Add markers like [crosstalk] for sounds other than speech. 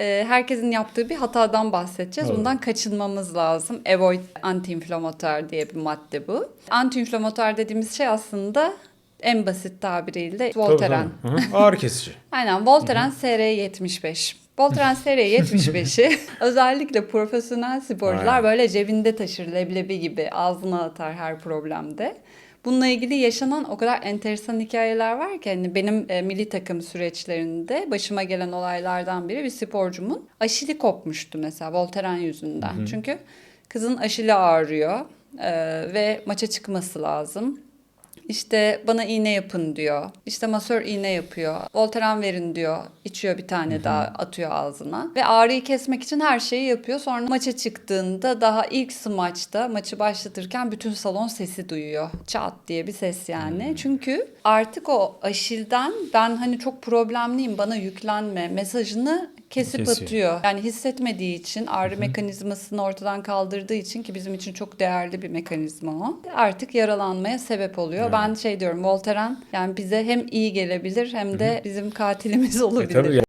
Ee, herkesin yaptığı bir hatadan bahsedeceğiz. Evet. Bundan kaçınmamız lazım. Avoid anti-inflamatuar diye bir madde bu. Anti-inflamatuar dediğimiz şey aslında en basit tabiriyle Tabii, Voltaren. tabii. Hı. Ağrı kesici. [laughs] Aynen Voltaren SR75. Voltaren SR75'i [laughs] özellikle profesyonel sporcular Aynen. böyle cebinde taşır leblebi gibi ağzına atar her problemde. Bununla ilgili yaşanan o kadar enteresan hikayeler var ki hani benim e, milli takım süreçlerinde başıma gelen olaylardan biri bir sporcumun aşili kopmuştu mesela Voltaren yüzünden. Çünkü kızın aşili ağrıyor e, ve maça çıkması lazım. İşte bana iğne yapın diyor. İşte masör iğne yapıyor. Voltaren verin diyor. İçiyor bir tane daha atıyor ağzına. Ve ağrıyı kesmek için her şeyi yapıyor. Sonra maça çıktığında daha ilk smaçta maçı başlatırken bütün salon sesi duyuyor. Çat diye bir ses yani. Çünkü artık o aşilden ben hani çok problemliyim bana yüklenme mesajını kesip Kesiyor. atıyor. Yani hissetmediği için ağrı mekanizmasını ortadan kaldırdığı için ki bizim için çok değerli bir mekanizma o. Artık yaralanmaya sebep oluyor. Ben şey diyorum Voltaren yani bize hem iyi gelebilir hem de bizim katilimiz E olabilir. tabii